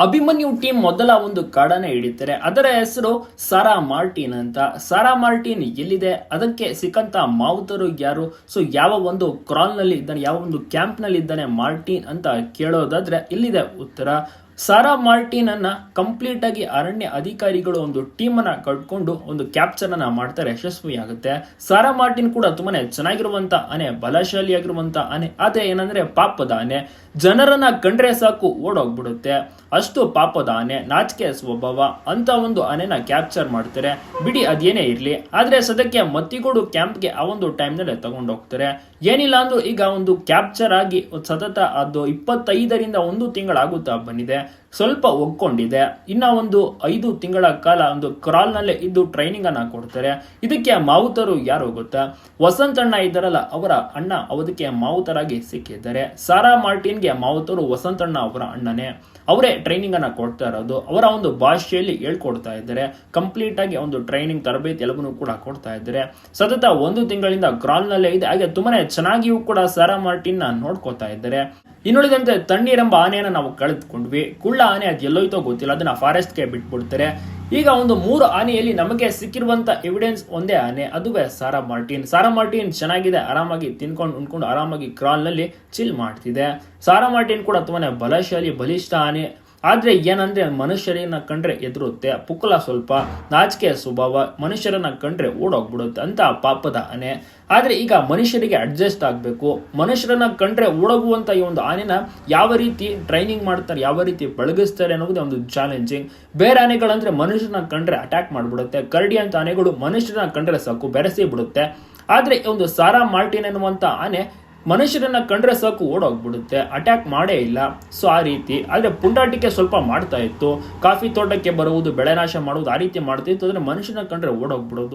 Abhimanyu team ಮೊದಲ ಒಂದು ಕಾಡನ್ನ ಹಿಡಿತಾರೆ. ಅದರ ಹೆಸರು ಸಾರಾ ಮಾರ್ಟಿನ್ ಅಂತ. ಸಾರಾ ಮಾರ್ಟಿನ್ ಎಲ್ಲಿದೆ? ಅದಕ್ಕೆ ಸಿಕ್ಕಂತ ಮಾವುತರು ಯಾರು? ಸೊ ಯಾವ ಒಂದು ಕ್ರಾಲ್ನಲ್ಲಿ ಇದ್ದಾನೆ, ಯಾವ ಒಂದು ಕ್ಯಾಂಪ್ನಲ್ಲಿ ಇದ್ದಾನೆ ಮಾರ್ಟಿನ್ ಅಂತ ಕೇಳೋದಾದ್ರೆ ಇಲ್ಲಿದೆ ಉತ್ತರ. ಸಾರಾ ಮಾರ್ಟಿನ್ ಅನ್ನ ಕಂಪ್ಲೀಟ್ ಆಗಿ ಅರಣ್ಯ ಅಧಿಕಾರಿಗಳು ಒಂದು ಟೀಮ್ ಅನ್ನ ಕಟ್ಕೊಂಡು ಒಂದು ಕ್ಯಾಪ್ಚರ್ ಅನ್ನ ಮಾಡ್ತಾರೆ ಯಶಸ್ವಿಯಾಗುತ್ತೆ ಸಾರಾ ಮಾರ್ಟಿನ್ ಕೂಡ ತುಂಬಾನೇ ಚೆನ್ನಾಗಿರುವಂತ ಆನೆ, ಬಲಶಾಲಿಯಾಗಿರುವಂತ ಆನೆ. ಅದೇ ಏನಂದ್ರೆ ಪಾಪದ ಆನೆ. ಜನರನ್ನ ಕಂಡ್ರೆ ಸಾಕು, ಓಡೋಗ್ಬಿಡುತ್ತೆ. ಅಷ್ಟು ಪಾಪದ ಆನೆ, ನಾಚಿಕೆ ಸ್ವಭಾವ. ಅಂತ ಒಂದು ಆನೆನ ಕ್ಯಾಪ್ಚರ್ ಮಾಡ್ತಾರೆ. ಬಿಡಿ, ಅದೇನೇ ಇರ್ಲಿ. ಆದ್ರೆ ಸದ್ಯಕ್ಕೆ ಮತ್ತಿಗೋಡು ಕ್ಯಾಂಪ್ಗೆ ಆ ಒಂದು ಟೈಮ್ನಲ್ಲೇ ತಗೊಂಡೋಗ್ತಾರೆ ಏನಿಲ್ಲ ಅಂದ್ರೂ ಈಗ ಒಂದು ಕ್ಯಾಪ್ಚರ್ ಆಗಿ ಸತತ ಅದು ಇಪ್ಪತ್ತೈದರಿಂದ ಒಂದು ತಿಂಗಳಾಗುತ್ತಾ ಬಂದಿದೆ. ಸ್ವಲ್ಪ ಒಗ್ಕೊಂಡಿದೆ. ಇನ್ನ ಒಂದು ಐದು ತಿಂಗಳ ಕಾಲ ಒಂದು ಕ್ರಾಲ್ ನಲ್ಲೇ ಇದ್ದು ಟ್ರೈನಿಂಗ್ ಅನ್ನ ಕೊಡ್ತಾರೆ. ಇದಕ್ಕೆ ಮಾವುತರು ಯಾರು ಗೊತ್ತಾ? ವಸಂತ ಅಣ್ಣ ಇದ್ದಾರಲ್ಲ, ಅವರ ಅಣ್ಣ ಅವದಕ್ಕೆ ಮಾವುತರಾಗಿ ಸಿಕ್ಕಿದ್ದಾರೆ. ಸಾರಾ ಮಾರ್ಟಿನ್ಗೆ ಮಾವುತರು ವಸಂತ ಅಣ್ಣ ಅವರ ಅಣ್ಣನೇ. ಅವರೇ ಟ್ರೈನಿಂಗ್ ಅನ್ನ ಕೊಡ್ತಾ ಇರೋದು. ಅವರ ಒಂದು ಭಾಷೆಯಲ್ಲಿ ಹೇಳ್ಕೊಡ್ತಾ ಇದ್ದಾರೆ. ಕಂಪ್ಲೀಟ್ ಆಗಿ ಒಂದು ಟ್ರೈನಿಂಗ್ ತರಬೇತಿ ಎಲ್ಲವನ್ನೂ ಕೂಡ ಕೊಡ್ತಾ ಇದ್ದಾರೆ. ಸತತ ಒಂದು ತಿಂಗಳಿಂದ ಕ್ರಾಲ್ ನಲ್ಲೇ ಇದೆ. ಹಾಗೆ ತುಂಬಾನೇ ಚೆನ್ನಾಗಿಯೂ ಕೂಡ ಸಾರಾ ಮಾರ್ಟಿನ್ನ ನೋಡ್ಕೋತಾ ಇದ್ದಾರೆ. ಇನ್ನುಳಿದಂತೆ ತಣ್ಣೀರೆಂಬ ಆನೆಯನ್ನು ನಾವು ಕಳೆದುಕೊಂಡ್ವಿ. ಕುಳ್ಳ ಆನೆ ಅದು ಎಲ್ಲೋಯ್ತೋ ಗೊತ್ತಿಲ್ಲ, ಅದನ್ನ ಫಾರೆಸ್ಟ್ಗೆ ಬಿಟ್ಬಿಡ್ತಾರೆ. ಈಗ ಒಂದು ಮೂರು ಆನೆಯಲ್ಲಿ ನಮಗೆ ಸಿಕ್ಕಿರುವಂತ ಎವಿಡೆನ್ಸ್ ಒಂದೇ ಆನೆ, ಅದುವೇ ಸಾರಾ ಮಾರ್ಟಿನ್. ಸಾರಾ ಮಾರ್ಟಿನ್ ಚೆನ್ನಾಗಿದೆ, ಆರಾಮಾಗಿ ತಿನ್ಕೊಂಡು, ಉಣ್ಕೊಂಡು, ಆರಾಮಾಗಿ ಕ್ರಾಲ್ನಲ್ಲಿ ಚಿಲ್ ಮಾಡ್ತಿದೆ. ಸಾರಾ ಮಾರ್ಟಿನ್ ಕೂಡ ತುಂಬಾನೇ ಬಲಶಾಲಿ, ಬಲಿಷ್ಠ ಆನೆ. ಆದ್ರೆ ಏನಂದ್ರೆ ಮನುಷ್ಯರನ್ನ ಕಂಡ್ರೆ ಎದುರುತ್ತೆ. ಪುಕ್ಕಲ ಸ್ವಲ್ಪ ನಾಚಿಕೆಯ ಸ್ವಭಾವ ಮನುಷ್ಯರನ್ನ ಕಂಡ್ರೆ ಓಡೋಗ್ಬಿಡುತ್ತೆ ಅಂತ ಪಾಪದ ಆನೆ. ಆದರೆ ಈಗ ಮನುಷ್ಯರಿಗೆ ಅಡ್ಜಸ್ಟ್ ಆಗಬೇಕು. ಮನುಷ್ಯರನ್ನ ಕಂಡ್ರೆ ಓಡೋಗುವಂತ ಈ ಒಂದು ಆನೆನ ಯಾವ ರೀತಿ ಟ್ರೈನಿಂಗ್ ಮಾಡ್ತಾರೆ, ಯಾವ ರೀತಿ ಬಳಗಿಸ್ತಾರೆ ಅನ್ನೋದೇ ಒಂದು ಚಾಲೆಂಜಿಂಗ್ ಬೇರೆ ಆನೆಗಳಂದ್ರೆ ಮನುಷ್ಯರನ್ನ ಕಂಡ್ರೆ ಅಟ್ಯಾಕ್ ಮಾಡ್ಬಿಡುತ್ತೆ. ಕರಡಿ ಅಂತ ಆನೆಗಳು ಮನುಷ್ಯರನ್ನ ಕಂಡ್ರೆ ಸಾಕು, ಬೆರೆಸಿ ಬಿಡುತ್ತೆ. ಆದರೆ ಈ ಒಂದು ಸಾರಾ ಮಾರ್ಟಿನ್ ಎನ್ನುವಂಥ ಆನೆ ಮನುಷ್ಯರನ್ನ ಕಂಡ್ರೆ ಸಾಕು ಓಡೋಗ್ಬಿಡುತ್ತೆ ಅಟ್ಯಾಕ್ ಮಾಡೇ ಇಲ್ಲ. ಸೊ ಆ ರೀತಿ. ಆದರೆ ಪುಂಡಾಟಿಕೆ ಸ್ವಲ್ಪ ಮಾಡ್ತಾ ಇತ್ತು. ಕಾಫಿ ತೋಟಕ್ಕೆ ಬರುವುದು, ಬೆಳೆ ನಾಶ ಮಾಡುವುದು ಆ ರೀತಿ ಮಾಡ್ತಾ ಇತ್ತು. ಅಂದ್ರೆ ಮನುಷ್ಯನ ಕಂಡ್ರೆ ಓಡೋಗ್ಬಿಡೋದು.